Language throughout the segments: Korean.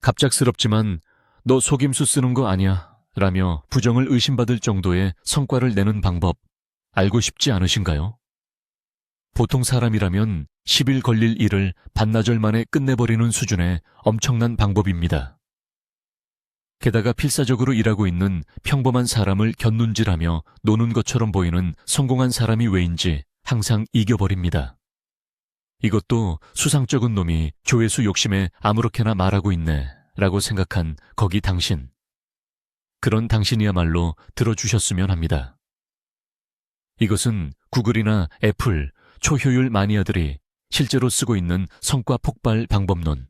갑작스럽지만 너 속임수 쓰는 거 아니야 라며 부정을 의심받을 정도의 성과를 내는 방법 알고 싶지 않으신가요? 보통 사람이라면 10일 걸릴 일을 반나절 만에 끝내버리는 수준의 엄청난 방법입니다. 게다가 필사적으로 일하고 있는 평범한 사람을 곁눈질하며 노는 것처럼 보이는 성공한 사람이 왜인지 항상 이겨버립니다. 이것도 수상쩍은 놈이 조회수 욕심에 아무렇게나 말하고 있네 라고 생각한 거기 당신. 그런 당신이야말로 들어주셨으면 합니다. 이것은 구글이나 애플, 초효율 마니아들이 실제로 쓰고 있는 성과 폭발 방법론.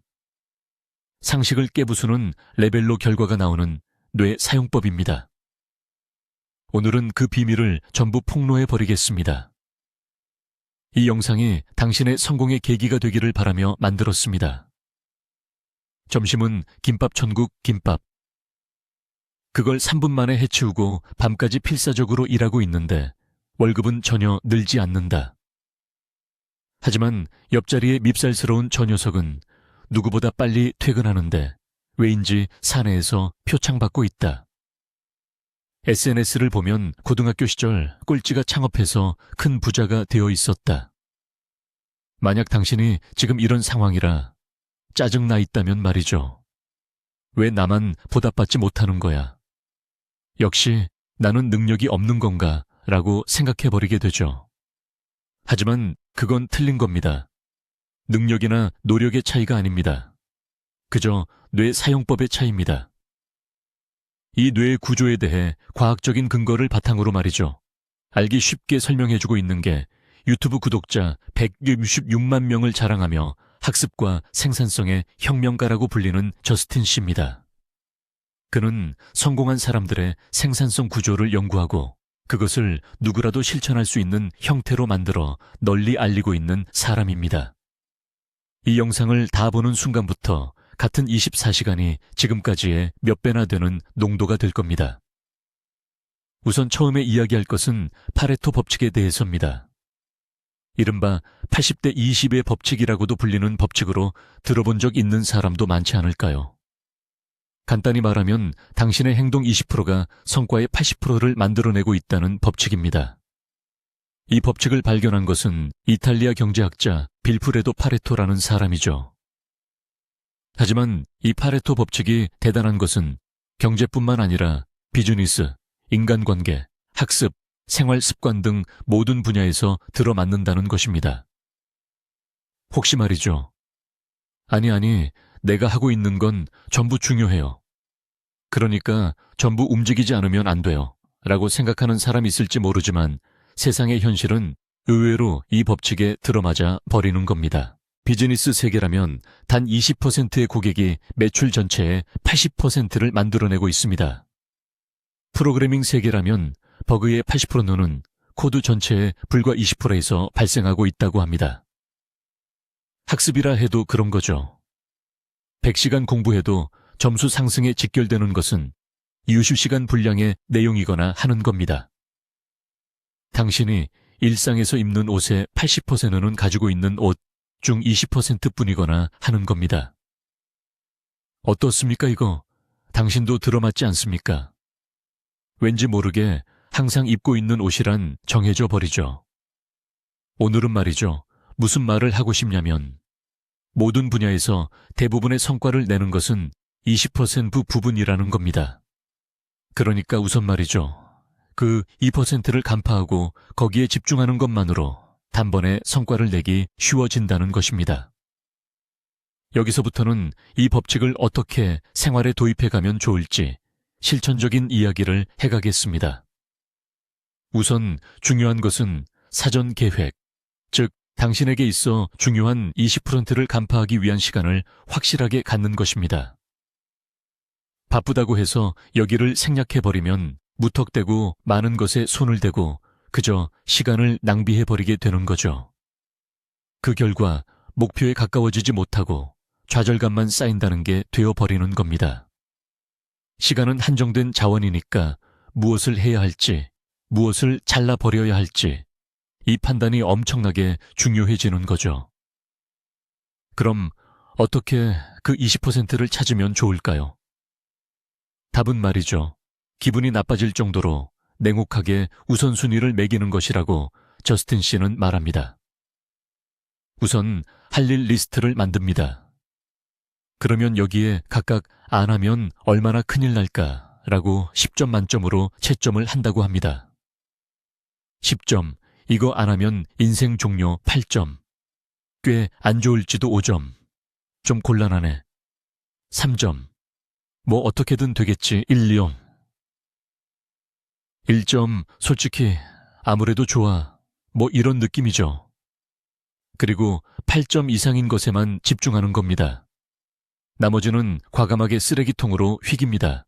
상식을 깨부수는 레벨로 결과가 나오는 뇌 사용법입니다. 오늘은 그 비밀을 전부 폭로해 버리겠습니다. 이 영상이 당신의 성공의 계기가 되기를 바라며 만들었습니다. 점심은 김밥 천국 김밥. 그걸 3분 만에 해치우고 밤까지 필사적으로 일하고 있는데 월급은 전혀 늘지 않는다. 하지만 옆자리에 밉살스러운 저 녀석은 누구보다 빨리 퇴근하는데 왜인지 사내에서 표창받고 있다. SNS를 보면 고등학교 시절 꼴찌가 창업해서 큰 부자가 되어 있었다. 만약 당신이 지금 이런 상황이라 짜증나 있다면 말이죠. 왜 나만 보답받지 못하는 거야? 역시 나는 능력이 없는 건가? 라고 생각해버리게 되죠. 하지만 그건 틀린 겁니다. 능력이나 노력의 차이가 아닙니다. 그저 뇌 사용법의 차이입니다. 이 뇌의 구조에 대해 과학적인 근거를 바탕으로 말이죠. 알기 쉽게 설명해주고 있는 게 유튜브 구독자 166만 명을 자랑하며 학습과 생산성의 혁명가라고 불리는 저스틴 씨입니다. 그는 성공한 사람들의 생산성 구조를 연구하고 그것을 누구라도 실천할 수 있는 형태로 만들어 널리 알리고 있는 사람입니다. 이 영상을 다 보는 순간부터 같은 24시간이 지금까지의 몇 배나 되는 농도가 될 겁니다. 우선 처음에 이야기할 것은 파레토 법칙에 대해서입니다. 이른바 80대 20의 법칙이라고도 불리는 법칙으로 들어본 적 있는 사람도 많지 않을까요? 간단히 말하면 당신의 행동 20%가 성과의 80%를 만들어내고 있다는 법칙입니다. 이 법칙을 발견한 것은 이탈리아 경제학자 빌프레도 파레토라는 사람이죠. 하지만 이 파레토 법칙이 대단한 것은 경제뿐만 아니라 비즈니스, 인간관계, 학습, 생활 습관 등 모든 분야에서 들어맞는다는 것입니다. 혹시 말이죠. 아니, 아니, 내가 하고 있는 건 전부 중요해요. 그러니까 전부 움직이지 않으면 안 돼요. 라고 생각하는 사람이 있을지 모르지만 세상의 현실은 의외로 이 법칙에 들어맞아 버리는 겁니다. 비즈니스 세계라면 단 20%의 고객이 매출 전체의 80%를 만들어내고 있습니다. 프로그래밍 세계라면 버그의 80%는 코드 전체의 불과 20%에서 발생하고 있다고 합니다. 학습이라 해도 그런 거죠. 100시간 공부해도 점수 상승에 직결되는 것은 유슈 시간 분량의 내용이거나 하는 겁니다. 당신이 일상에서 입는 옷의 80%는 가지고 있는 옷 중 20% 뿐이거나 하는 겁니다. 어떻습니까, 이거? 당신도 들어맞지 않습니까? 왠지 모르게 항상 입고 있는 옷이란 정해져 버리죠. 오늘은 말이죠. 무슨 말을 하고 싶냐면, 모든 분야에서 대부분의 성과를 내는 것은 20% 부분이라는 겁니다. 그러니까 우선 말이죠. 그 2%를 간파하고 거기에 집중하는 것만으로 단번에 성과를 내기 쉬워진다는 것입니다. 여기서부터는 이 법칙을 어떻게 생활에 도입해 가면 좋을지 실천적인 이야기를 해가겠습니다. 우선 중요한 것은 사전 계획, 즉, 당신에게 있어 중요한 20%를 간파하기 위한 시간을 확실하게 갖는 것입니다. 바쁘다고 해서 여기를 생략해버리면 무턱대고 많은 것에 손을 대고 그저 시간을 낭비해버리게 되는 거죠. 그 결과 목표에 가까워지지 못하고 좌절감만 쌓인다는 게 되어버리는 겁니다. 시간은 한정된 자원이니까 무엇을 해야 할지, 무엇을 잘라버려야 할지, 이 판단이 엄청나게 중요해지는 거죠. 그럼 어떻게 그 20%를 찾으면 좋을까요? 답은 말이죠. 기분이 나빠질 정도로 냉혹하게 우선순위를 매기는 것이라고 저스틴 씨는 말합니다. 우선 할 일 리스트를 만듭니다. 그러면 여기에 각각 안 하면 얼마나 큰일 날까라고 10점 만점으로 채점을 한다고 합니다. 10점, 이거 안 하면 인생 종료 8점. 꽤 안 좋을지도 5점. 좀 곤란하네. 3점. 뭐 어떻게든 되겠지 1, 2점. 1점 솔직히 아무래도 좋아. 뭐 이런 느낌이죠. 그리고 8점 이상인 것에만 집중하는 겁니다. 나머지는 과감하게 쓰레기통으로 휘깁니다.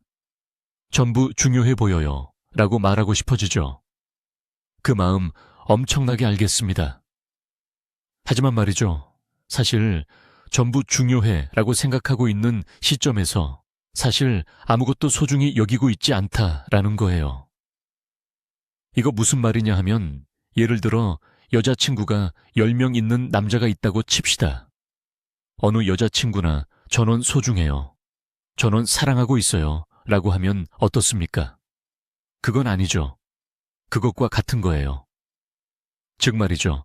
전부 중요해 보여요. 라고 말하고 싶어지죠. 그 마음 엄청나게 알겠습니다. 하지만 말이죠. 사실 전부 중요해 라고 생각하고 있는 시점에서 사실 아무것도 소중히 여기고 있지 않다라는 거예요. 이거 무슨 말이냐 하면 예를 들어 여자친구가 10명 있는 남자가 있다고 칩시다. 어느 여자친구나 전원 소중해요. 전원 사랑하고 있어요. 라고 하면 어떻습니까? 그건 아니죠. 그것과 같은 거예요. 즉 말이죠.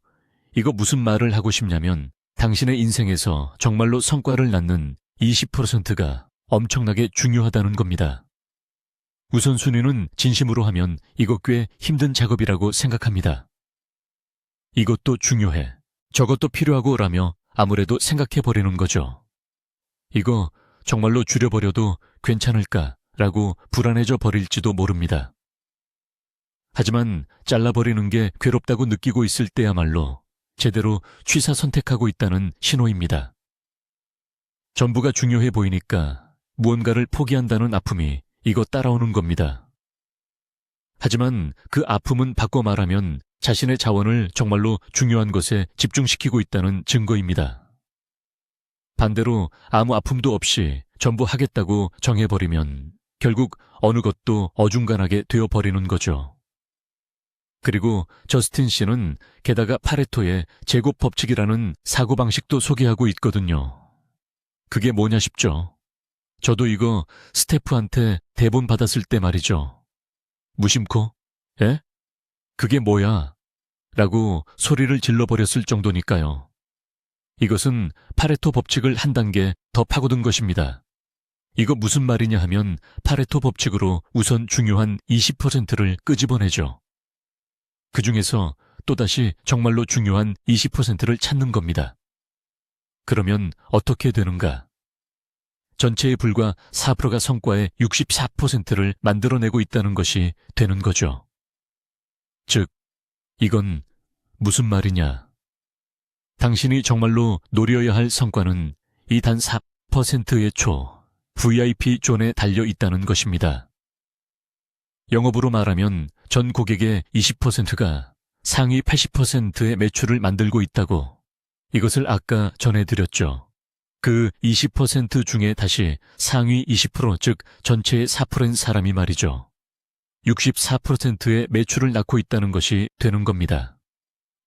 이거 무슨 말을 하고 싶냐면 당신의 인생에서 정말로 성과를 낳는 20%가 엄청나게 중요하다는 겁니다. 우선순위는 진심으로 하면 이거 꽤 힘든 작업이라고 생각합니다. 이것도 중요해. 저것도 필요하고 라며 아무래도 생각해 버리는 거죠. 이거 정말로 줄여버려도 괜찮을까 라고 불안해져 버릴지도 모릅니다. 하지만 잘라버리는 게 괴롭다고 느끼고 있을 때야말로 제대로 취사 선택하고 있다는 신호입니다. 전부가 중요해 보이니까 무언가를 포기한다는 아픔이 이거 따라오는 겁니다. 하지만 그 아픔은 바꿔 말하면 자신의 자원을 정말로 중요한 것에 집중시키고 있다는 증거입니다. 반대로 아무 아픔도 없이 전부 하겠다고 정해버리면 결국 어느 것도 어중간하게 되어버리는 거죠. 그리고 저스틴 씨는 게다가 파레토의 제곱 법칙이라는 사고방식도 소개하고 있거든요. 그게 뭐냐 싶죠. 저도 이거 스태프한테 대본 받았을 때 말이죠. 무심코, 에? 그게 뭐야? 라고 소리를 질러버렸을 정도니까요. 이것은 파레토 법칙을 한 단계 더 파고든 것입니다. 이거 무슨 말이냐 하면 파레토 법칙으로 우선 중요한 20%를 끄집어내죠. 그 중에서 또다시 정말로 중요한 20%를 찾는 겁니다. 그러면 어떻게 되는가? 전체의 불과 4%가 성과의 64%를 만들어내고 있다는 것이 되는 거죠. 즉, 이건 무슨 말이냐? 당신이 정말로 노려야 할 성과는 이 단 4%의 초, VIP 존에 달려 있다는 것입니다. 영업으로 말하면 전 고객의 20%가 상위 80%의 매출을 만들고 있다고 이것을 아까 전해드렸죠. 그 20% 중에 다시 상위 20%, 즉 전체의 4%인 사람이 말이죠. 64%의 매출을 낳고 있다는 것이 되는 겁니다.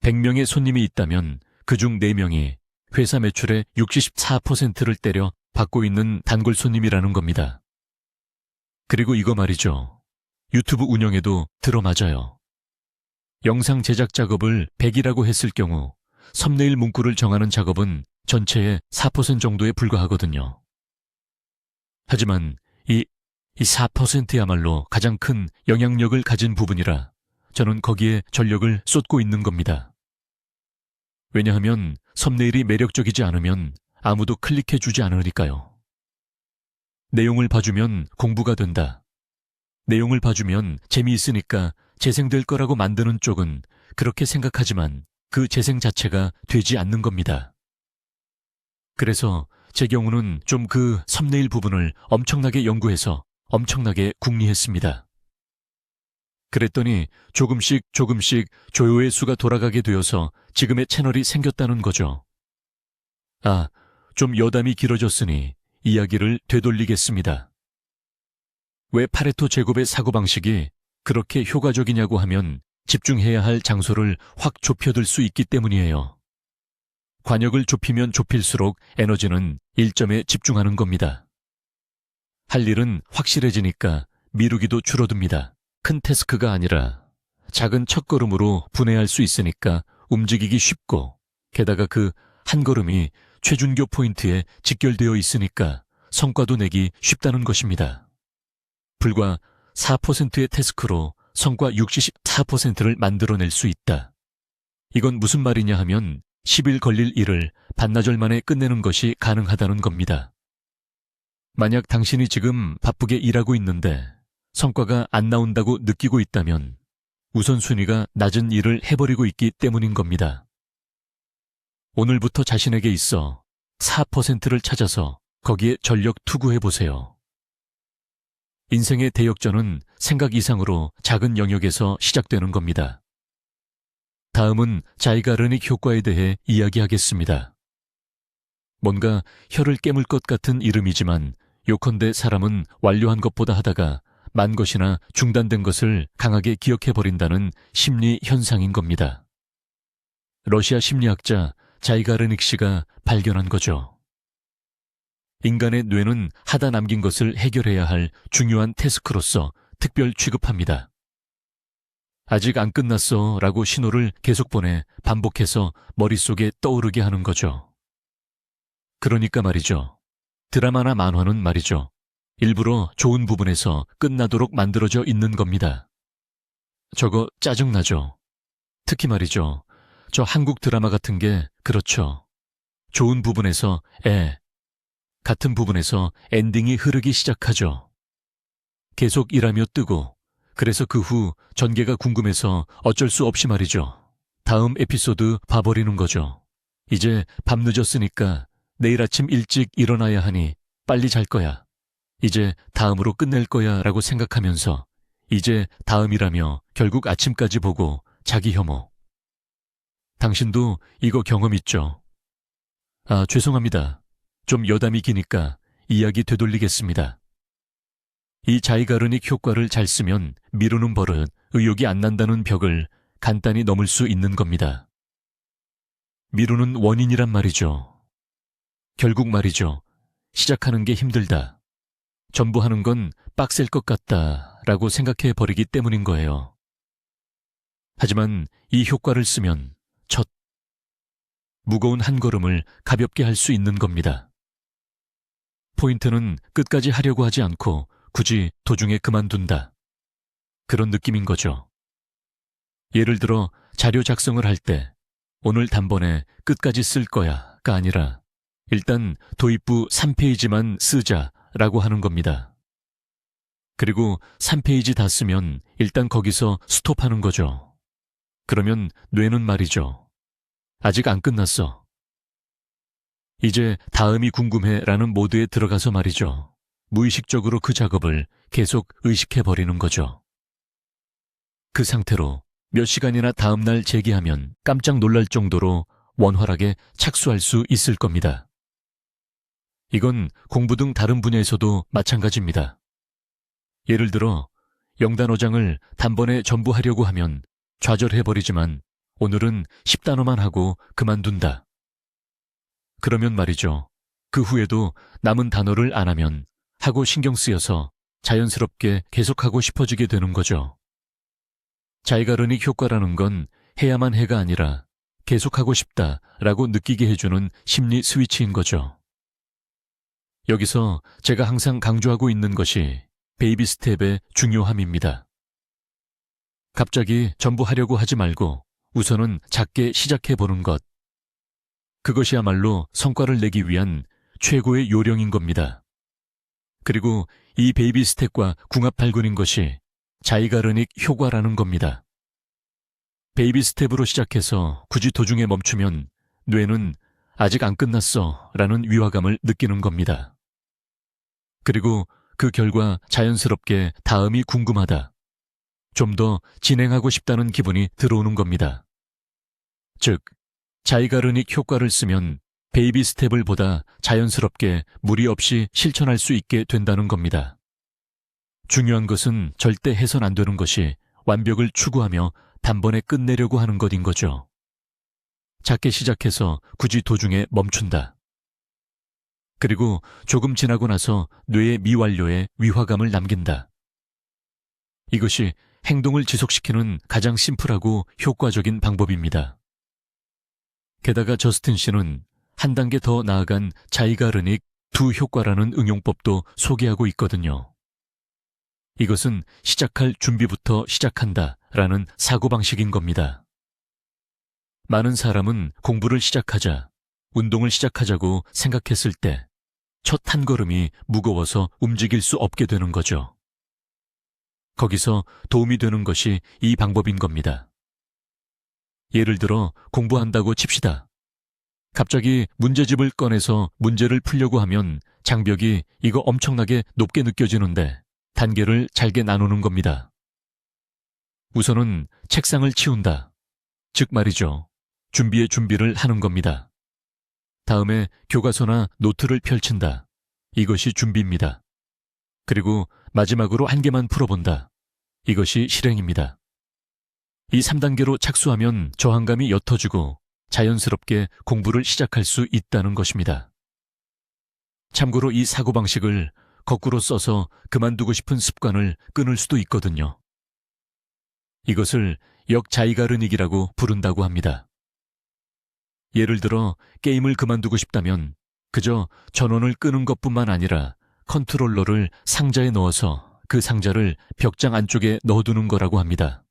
100명의 손님이 있다면 그중 4명이 회사 매출의 64%를 때려 받고 있는 단골 손님이라는 겁니다. 그리고 이거 말이죠. 유튜브 운영에도 들어맞아요. 영상 제작 작업을 100이라고 했을 경우 썸네일 문구를 정하는 작업은 전체의 4% 정도에 불과하거든요. 하지만 이, 이 4%야말로 가장 큰 영향력을 가진 부분이라 저는 거기에 전력을 쏟고 있는 겁니다. 왜냐하면 썸네일이 매력적이지 않으면 아무도 클릭해 주지 않으니까요. 내용을 봐주면 공부가 된다. 내용을 봐주면 재미있으니까 재생될 거라고 만드는 쪽은 그렇게 생각하지만 그 재생 자체가 되지 않는 겁니다. 그래서 제 경우는 좀 그 썸네일 부분을 엄청나게 연구해서 엄청나게 궁리했습니다. 그랬더니 조금씩 조금씩 조회의 수가 돌아가게 되어서 지금의 채널이 생겼다는 거죠. 아, 좀 여담이 길어졌으니 이야기를 되돌리겠습니다. 왜 파레토 제곱의 사고방식이 그렇게 효과적이냐고 하면 집중해야 할 장소를 확 좁혀들 수 있기 때문이에요. 관역을 좁히면 좁힐수록 에너지는 일점에 집중하는 겁니다. 할 일은 확실해지니까 미루기도 줄어듭니다. 큰 태스크가 아니라 작은 첫걸음으로 분해할 수 있으니까 움직이기 쉽고 게다가 그 한 걸음이 최준교 포인트에 직결되어 있으니까 성과도 내기 쉽다는 것입니다. 불과 4%의 태스크로 성과 64%를 만들어낼 수 있다. 이건 무슨 말이냐 하면 10일 걸릴 일을 반나절 만에 끝내는 것이 가능하다는 겁니다. 만약 당신이 지금 바쁘게 일하고 있는데 성과가 안 나온다고 느끼고 있다면 우선순위가 낮은 일을 해버리고 있기 때문인 겁니다. 오늘부터 자신에게 있어 4%를 찾아서 거기에 전력 투구해 보세요. 인생의 대역전은 생각 이상으로 작은 영역에서 시작되는 겁니다. 다음은 자이가르닉 효과에 대해 이야기하겠습니다. 뭔가 혀를 깨물 것 같은 이름이지만 요컨대 사람은 완료한 것보다 하다가 만 것이나 중단된 것을 강하게 기억해버린다는 심리 현상인 겁니다. 러시아 심리학자 자이가르닉 씨가 발견한 거죠. 인간의 뇌는 하다 남긴 것을 해결해야 할 중요한 태스크로서 특별 취급합니다. 아직 안 끝났어 라고 신호를 계속 보내 반복해서 머릿속에 떠오르게 하는 거죠. 그러니까 말이죠. 드라마나 만화는 말이죠. 일부러 좋은 부분에서 끝나도록 만들어져 있는 겁니다. 저거 짜증나죠. 특히 말이죠. 저 한국 드라마 같은 게 그렇죠. 좋은 부분에서 에, 같은 부분에서 엔딩이 흐르기 시작하죠. 계속 일하며 뜨고, 그래서 그 후 전개가 궁금해서 어쩔 수 없이 말이죠. 다음 에피소드 봐버리는 거죠. 이제 밤 늦었으니까 내일 아침 일찍 일어나야 하니 빨리 잘 거야. 이제 다음으로 끝낼 거야 라고 생각하면서 이제 다음이라며 결국 아침까지 보고 자기 혐오. 당신도 이거 경험 있죠? 아, 죄송합니다. 좀 여담이 기니까 이야기 되돌리겠습니다. 이 자이가르닉 효과를 잘 쓰면 미루는 버릇, 의욕이 안 난다는 벽을 간단히 넘을 수 있는 겁니다. 미루는 원인이란 말이죠. 결국 말이죠. 시작하는 게 힘들다. 전부 하는 건 빡셀 것 같다 라고 생각해 버리기 때문인 거예요. 하지만 이 효과를 쓰면 첫 무거운 한 걸음을 가볍게 할 수 있는 겁니다. 포인트는 끝까지 하려고 하지 않고 굳이 도중에 그만둔다. 그런 느낌인 거죠. 예를 들어 자료 작성을 할 때 오늘 단번에 끝까지 쓸 거야가 아니라 일단 도입부 3페이지만 쓰자라고 하는 겁니다. 그리고 3페이지 다 쓰면 일단 거기서 스톱하는 거죠. 그러면 뇌는 말이죠. 아직 안 끝났어. 이제 다음이 궁금해 라는 모드에 들어가서 말이죠. 무의식적으로 그 작업을 계속 의식해버리는 거죠. 그 상태로 몇 시간이나 다음날 재기하면 깜짝 놀랄 정도로 원활하게 착수할 수 있을 겁니다. 이건 공부 등 다른 분야에서도 마찬가지입니다. 예를 들어 영단어장을 단번에 전부 하려고 하면 좌절해버리지만 오늘은 10단어만 하고 그만둔다. 그러면 말이죠. 그 후에도 남은 단어를 안 하면 하고 신경 쓰여서 자연스럽게 계속하고 싶어지게 되는 거죠. 자이가르닉 효과라는 건 해야만 해가 아니라 계속하고 싶다 라고 느끼게 해주는 심리 스위치인 거죠. 여기서 제가 항상 강조하고 있는 것이 베이비 스텝의 중요함입니다. 갑자기 전부 하려고 하지 말고 우선은 작게 시작해 보는 것. 그것이야말로 성과를 내기 위한 최고의 요령인 겁니다. 그리고 이 베이비 스텝과 궁합 발군인 것이 자이가르닉 효과라는 겁니다. 베이비 스텝으로 시작해서 굳이 도중에 멈추면 뇌는 아직 안 끝났어 라는 위화감을 느끼는 겁니다. 그리고 그 결과 자연스럽게 다음이 궁금하다. 좀 더 진행하고 싶다는 기분이 들어오는 겁니다. 즉, 자이가르닉 효과를 쓰면 베이비 스텝을 보다 자연스럽게 무리 없이 실천할 수 있게 된다는 겁니다. 중요한 것은 절대 해선 안 되는 것이 완벽을 추구하며 단번에 끝내려고 하는 것인 거죠. 작게 시작해서 굳이 도중에 멈춘다. 그리고 조금 지나고 나서 뇌의 미완료에 위화감을 남긴다. 이것이 행동을 지속시키는 가장 심플하고 효과적인 방법입니다. 게다가 저스틴 씨는 한 단계 더 나아간 자이가르닉 두 효과라는 응용법도 소개하고 있거든요. 이것은 시작할 준비부터 시작한다 라는 사고방식인 겁니다. 많은 사람은 공부를 시작하자, 운동을 시작하자고 생각했을 때 첫 한 걸음이 무거워서 움직일 수 없게 되는 거죠. 거기서 도움이 되는 것이 이 방법인 겁니다. 예를 들어 공부한다고 칩시다. 갑자기 문제집을 꺼내서 문제를 풀려고 하면 장벽이 이거 엄청나게 높게 느껴지는데 단계를 잘게 나누는 겁니다. 우선은 책상을 치운다. 즉 말이죠. 준비의 준비를 하는 겁니다. 다음에 교과서나 노트를 펼친다. 이것이 준비입니다. 그리고 마지막으로 한 개만 풀어본다. 이것이 실행입니다. 이 3단계로 착수하면 저항감이 옅어지고 자연스럽게 공부를 시작할 수 있다는 것입니다. 참고로 이 사고방식을 거꾸로 써서 그만두고 싶은 습관을 끊을 수도 있거든요. 이것을 역자이가르닉이라고 부른다고 합니다. 예를 들어 게임을 그만두고 싶다면 그저 전원을 끄는 것뿐만 아니라 컨트롤러를 상자에 넣어서 그 상자를 벽장 안쪽에 넣어두는 거라고 합니다.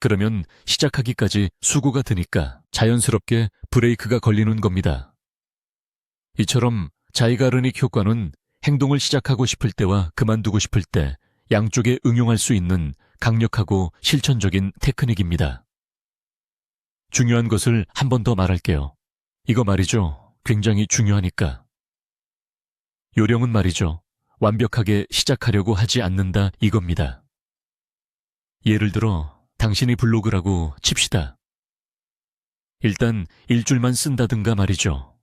그러면 시작하기까지 수고가 드니까 자연스럽게 브레이크가 걸리는 겁니다. 이처럼 자이가르닉 효과는 행동을 시작하고 싶을 때와 그만두고 싶을 때 양쪽에 응용할 수 있는 강력하고 실천적인 테크닉입니다. 중요한 것을 한 번 더 말할게요. 이거 말이죠. 굉장히 중요하니까. 요령은 말이죠. 완벽하게 시작하려고 하지 않는다 이겁니다. 예를 들어 당신이 블로그라고 칩시다. 일단 일줄만 쓴다든가 말이죠.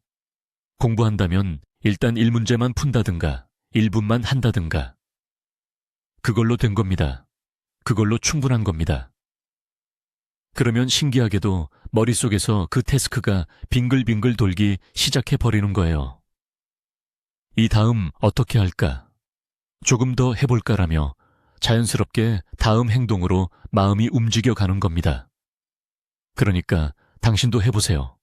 공부한다면 일단 1문제만 푼다든가 1분만 한다든가. 그걸로 된 겁니다. 그걸로 충분한 겁니다. 그러면 신기하게도 머릿속에서 그 태스크가 빙글빙글 돌기 시작해 버리는 거예요. 이 다음 어떻게 할까? 조금 더 해볼까라며 자연스럽게 다음 행동으로 마음이 움직여 가는 겁니다. 그러니까 당신도 해보세요.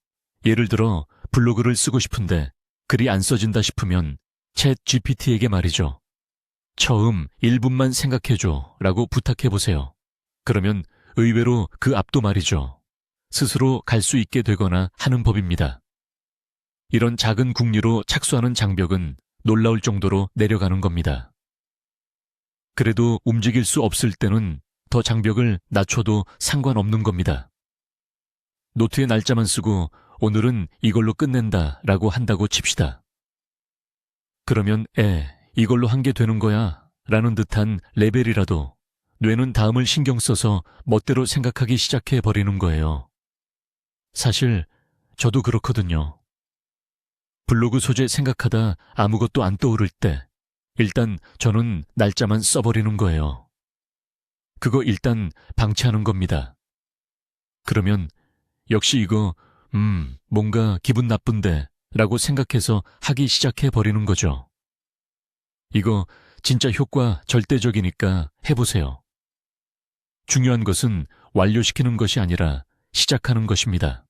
예를 들어 블로그를 쓰고 싶은데 글이 안 써진다 싶으면 챗 GPT에게 말이죠. 처음 1분만 생각해줘 라고 부탁해보세요. 그러면 의외로 그 앞도 말이죠. 스스로 갈 수 있게 되거나 하는 법입니다. 이런 작은 국리로 착수하는 장벽은 놀라울 정도로 내려가는 겁니다. 그래도 움직일 수 없을 때는 더 장벽을 낮춰도 상관없는 겁니다. 노트에 날짜만 쓰고 오늘은 이걸로 끝낸다 라고 한다고 칩시다. 그러면 에, 이걸로 한 게 되는 거야 라는 듯한 레벨이라도 뇌는 다음을 신경 써서 멋대로 생각하기 시작해 버리는 거예요. 사실 저도 그렇거든요. 블로그 소재 생각하다 아무것도 안 떠오를 때 일단 저는 날짜만 써버리는 거예요. 그거 일단 방치하는 겁니다. 그러면 역시 이거, 음, 뭔가 기분 나쁜데 라고 생각해서 하기 시작해 버리는 거죠. 이거 진짜 효과 절대적이니까 해보세요. 중요한 것은 완료시키는 것이 아니라 시작하는 것입니다.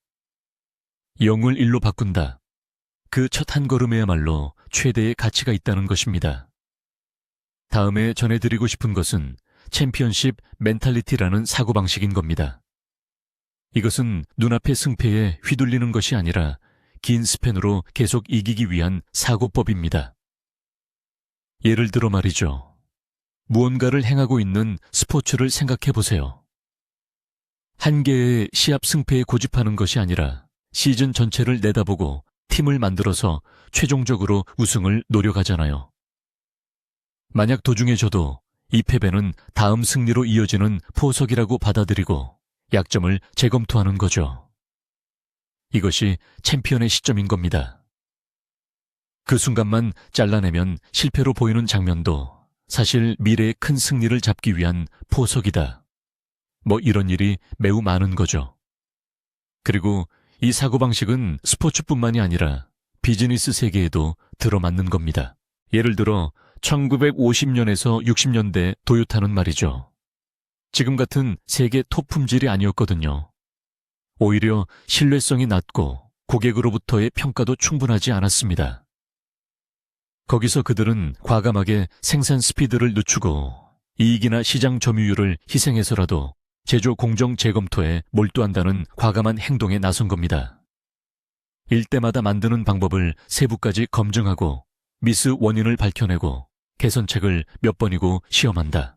영을 일로 바꾼다. 그 첫 한 걸음에야말로 최대의 가치가 있다는 것입니다. 다음에 전해드리고 싶은 것은 챔피언십 멘탈리티라는 사고방식인 겁니다. 이것은 눈앞의 승패에 휘둘리는 것이 아니라 긴 스팬으로 계속 이기기 위한 사고법입니다. 예를 들어 말이죠. 무언가를 행하고 있는 스포츠를 생각해 보세요. 한 개의 시합 승패에 고집하는 것이 아니라 시즌 전체를 내다보고 팀을 만들어서 최종적으로 우승을 노려가잖아요. 만약 도중에 저도 이 패배는 다음 승리로 이어지는 포석이라고 받아들이고 약점을 재검토하는 거죠. 이것이 챔피언의 시점인 겁니다. 그 순간만 잘라내면 실패로 보이는 장면도 사실 미래의 큰 승리를 잡기 위한 포석이다. 뭐 이런 일이 매우 많은 거죠. 그리고 이 사고방식은 스포츠뿐만이 아니라 비즈니스 세계에도 들어맞는 겁니다. 예를 들어 1950년에서 60년대 도요타는 말이죠. 지금 같은 세계 톱 품질이 아니었거든요. 오히려 신뢰성이 낮고 고객으로부터의 평가도 충분하지 않았습니다. 거기서 그들은 과감하게 생산 스피드를 늦추고 이익이나 시장 점유율을 희생해서라도 제조 공정 재검토에 몰두한다는 과감한 행동에 나선 겁니다. 일대마다 만드는 방법을 세부까지 검증하고 미스 원인을 밝혀내고 개선책을 몇 번이고 시험한다.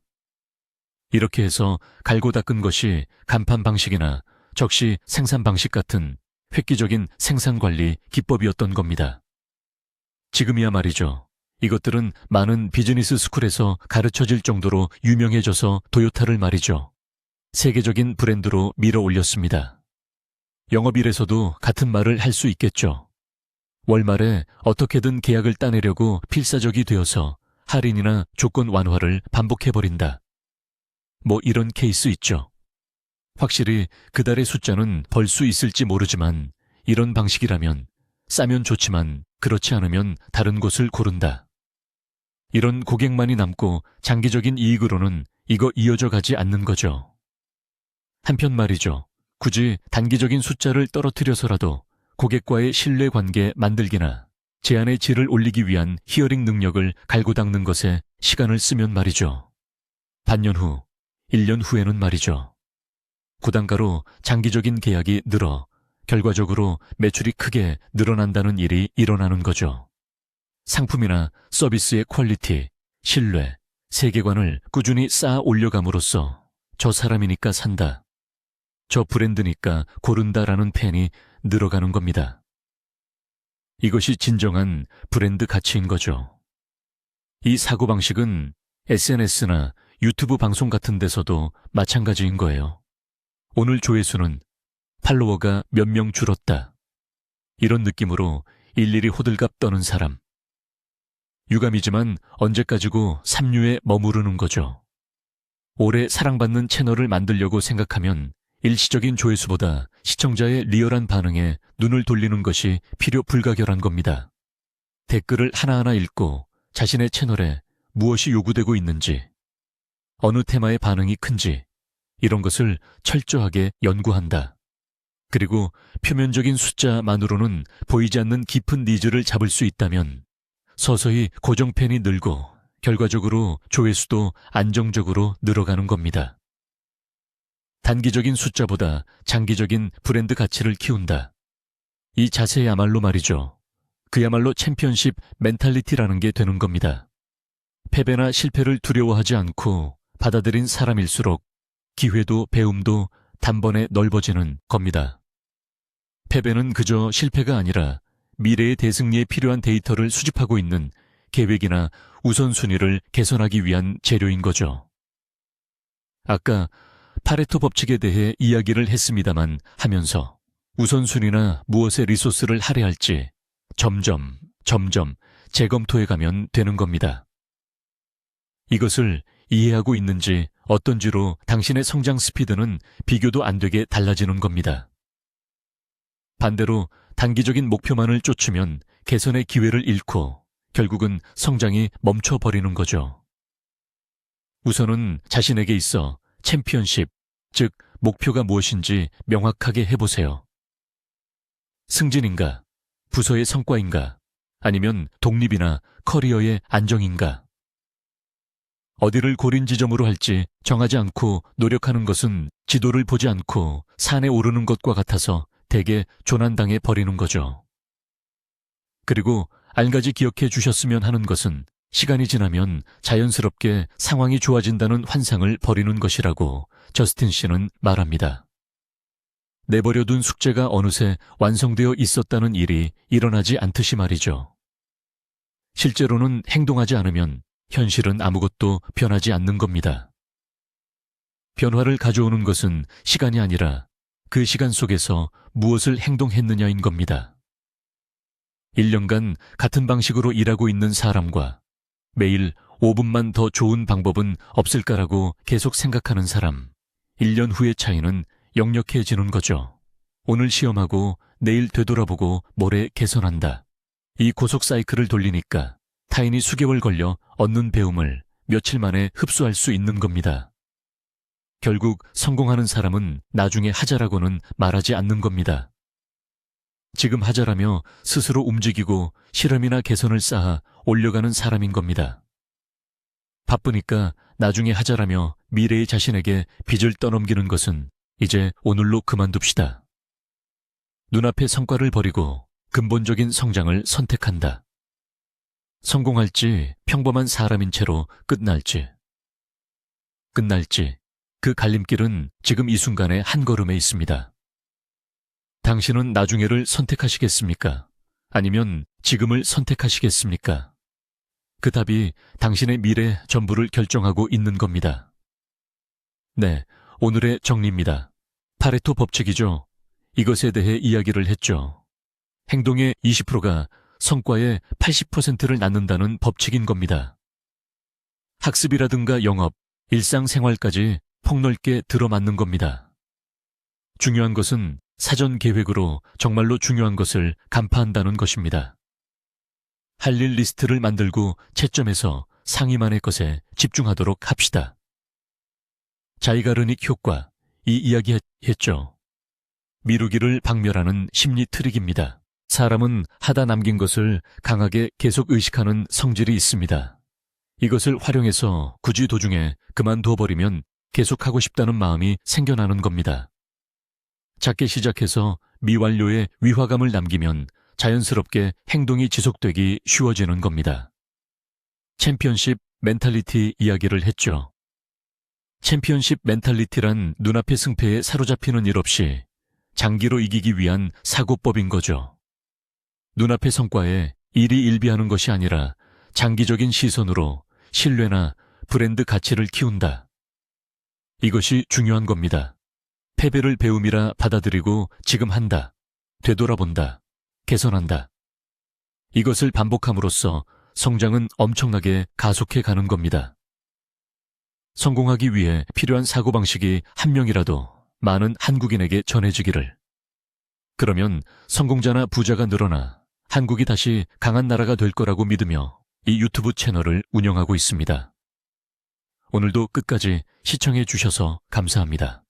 이렇게 해서 갈고 닦은 것이 간판 방식이나 적시 생산 방식 같은 획기적인 생산 관리 기법이었던 겁니다. 지금이야 말이죠. 이것들은 많은 비즈니스 스쿨에서 가르쳐질 정도로 유명해져서 도요타를 말이죠. 세계적인 브랜드로 밀어 올렸습니다. 영업일에서도 같은 말을 할 수 있겠죠. 월말에 어떻게든 계약을 따내려고 필사적이 되어서 할인이나 조건 완화를 반복해버린다. 뭐 이런 케이스 있죠. 확실히 그달의 숫자는 벌 수 있을지 모르지만 이런 방식이라면 싸면 좋지만 그렇지 않으면 다른 곳을 고른다. 이런 고객만이 남고 장기적인 이익으로는 이거 이어져 가지 않는 거죠. 한편 말이죠. 굳이 단기적인 숫자를 떨어뜨려서라도 고객과의 신뢰 관계 만들기나 제안의 질을 올리기 위한 히어링 능력을 갈고 닦는 것에 시간을 쓰면 말이죠. 반년 후, 1년 후에는 말이죠. 구단가로 장기적인 계약이 늘어 결과적으로 매출이 크게 늘어난다는 일이 일어나는 거죠. 상품이나 서비스의 퀄리티, 신뢰, 세계관을 꾸준히 쌓아 올려감으로써 저 사람이니까 산다. 저 브랜드니까 고른다라는 팬이 늘어가는 겁니다. 이것이 진정한 브랜드 가치인 거죠. 이 사고방식은 SNS나 유튜브 방송 같은 데서도 마찬가지인 거예요. 오늘 조회수는 팔로워가 몇 명 줄었다. 이런 느낌으로 일일이 호들갑 떠는 사람. 유감이지만 언제까지고 삼류에 머무르는 거죠. 오래 사랑받는 채널을 만들려고 생각하면 일시적인 조회수보다 시청자의 리얼한 반응에 눈을 돌리는 것이 필요 불가결한 겁니다. 댓글을 하나하나 읽고 자신의 채널에 무엇이 요구되고 있는지, 어느 테마의 반응이 큰지, 이런 것을 철저하게 연구한다. 그리고 표면적인 숫자만으로는 보이지 않는 깊은 니즈를 잡을 수 있다면 서서히 고정팬이 늘고 결과적으로 조회수도 안정적으로 늘어가는 겁니다. 단기적인 숫자보다 장기적인 브랜드 가치를 키운다. 이 자세야말로 말이죠. 그야말로 챔피언십 멘탈리티라는 게 되는 겁니다. 패배나 실패를 두려워하지 않고 받아들인 사람일수록 기회도 배움도 단번에 넓어지는 겁니다. 패배는 그저 실패가 아니라 미래의 대승리에 필요한 데이터를 수집하고 있는 계획이나 우선순위를 개선하기 위한 재료인 거죠. 아까 파레토 법칙에 대해 이야기를 했습니다만 하면서 우선순위나 무엇에 리소스를 할애할지 점점, 점점 재검토해 가면 되는 겁니다. 이것을 이해하고 있는지 어떤지로 당신의 성장 스피드는 비교도 안 되게 달라지는 겁니다. 반대로 단기적인 목표만을 쫓으면 개선의 기회를 잃고 결국은 성장이 멈춰버리는 거죠. 우선은 자신에게 있어 챔피언십, 즉 목표가 무엇인지 명확하게 해보세요. 승진인가? 부서의 성과인가? 아니면 독립이나 커리어의 안정인가? 어디를 고린 지점으로 할지 정하지 않고 노력하는 것은 지도를 보지 않고 산에 오르는 것과 같아서 대개 조난당해 버리는 거죠. 그리고 알가지 기억해 주셨으면 하는 것은 시간이 지나면 자연스럽게 상황이 좋아진다는 환상을 버리는 것이라고 저스틴 씨는 말합니다. 내버려둔 숙제가 어느새 완성되어 있었다는 일이 일어나지 않듯이 말이죠. 실제로는 행동하지 않으면 현실은 아무것도 변하지 않는 겁니다. 변화를 가져오는 것은 시간이 아니라 그 시간 속에서 무엇을 행동했느냐인 겁니다. 1년간 같은 방식으로 일하고 있는 사람과 매일 5분만 더 좋은 방법은 없을까라고 계속 생각하는 사람. 1년 후의 차이는 역력해지는 거죠. 오늘 시험하고 내일 되돌아보고 모레 개선한다. 이 고속 사이클을 돌리니까 타인이 수개월 걸려 얻는 배움을 며칠 만에 흡수할 수 있는 겁니다. 결국 성공하는 사람은 나중에 하자라고는 말하지 않는 겁니다. 지금 하자라며 스스로 움직이고 실험이나 개선을 쌓아 올려가는 사람인 겁니다. 바쁘니까 나중에 하자라며 미래의 자신에게 빚을 떠넘기는 것은 이제 오늘로 그만둡시다. 눈앞의 성과를 버리고 근본적인 성장을 선택한다. 성공할지 평범한 사람인 채로 끝날지. 끝날지 그 갈림길은 지금 이 순간에 한 걸음에 있습니다. 당신은 나중에를 선택하시겠습니까? 아니면 지금을 선택하시겠습니까? 그 답이 당신의 미래 전부를 결정하고 있는 겁니다. 네, 오늘의 정리입니다. 파레토 법칙이죠. 이것에 대해 이야기를 했죠. 행동의 20%가 성과의 80%를 낳는다는 법칙인 겁니다. 학습이라든가 영업, 일상생활까지 폭넓게 들어맞는 겁니다. 중요한 것은 사전 계획으로 정말로 중요한 것을 간파한다는 것입니다. 할 일 리스트를 만들고 채점해서 상위만의 것에 집중하도록 합시다. 자이가르닉 효과, 이 이야기 했죠. 미루기를 박멸하는 심리 트릭입니다. 사람은 하다 남긴 것을 강하게 계속 의식하는 성질이 있습니다. 이것을 활용해서 굳이 도중에 그만둬버리면 계속하고 싶다는 마음이 생겨나는 겁니다. 작게 시작해서 미완료의 위화감을 남기면 자연스럽게 행동이 지속되기 쉬워지는 겁니다. 챔피언십 멘탈리티 이야기를 했죠. 챔피언십 멘탈리티란 눈앞의 승패에 사로잡히는 일 없이 장기로 이기기 위한 사고법인 거죠. 눈앞의 성과에 일희일비하는 것이 아니라 장기적인 시선으로 신뢰나 브랜드 가치를 키운다. 이것이 중요한 겁니다. 패배를 배움이라 받아들이고 지금 한다. 되돌아본다. 개선한다. 이것을 반복함으로써 성장은 엄청나게 가속해 가는 겁니다. 성공하기 위해 필요한 사고방식이 한 명이라도 많은 한국인에게 전해지기를. 그러면 성공자나 부자가 늘어나 한국이 다시 강한 나라가 될 거라고 믿으며 이 유튜브 채널을 운영하고 있습니다. 오늘도 끝까지 시청해 주셔서 감사합니다.